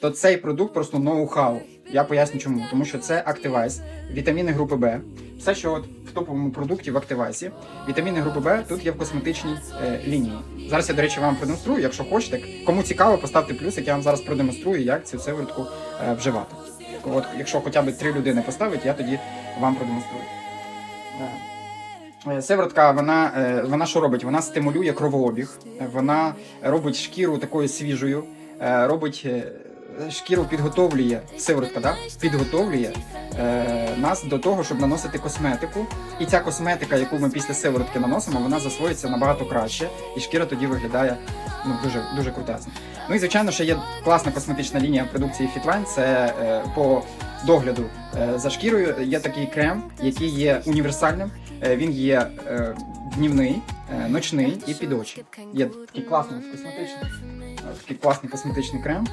то цей продукт просто ноу-хау. Я поясню чому. Тому що це Activise, вітаміни групи Б. Все, що от в топовому продукті в Activise, вітаміни групи Б тут є в косметичній е, лінії. Зараз я, до речі, вам продемонструю, якщо хочете. Кому цікаво, поставте плюсик, я вам зараз продемонструю, як цю сиворотку е, вживати. От, якщо хоча б три людини поставить, я тоді вам продемонструю. Е, Сиворотка, вона, е, вона що робить? Вона стимулює кровообіг, е, вона робить шкіру такою свіжою, е, робить е, шкіру підготовлює, сиворотка, да? підготовлює е, нас до того, щоб наносити косметику. І ця косметика, яку ми після сиворотки наносимо, вона засвоїться набагато краще, і шкіра тоді виглядає ну, дуже, дуже крутезно. Ну і звичайно, ще є класна косметична лінія продукції Fitline, це е, по догляду е, за шкірою. Є такий крем, який є універсальним. Е, Він є е, днівний, е, ночний і під очі. Є такий класний косметичний, е, такий класний косметичний крем.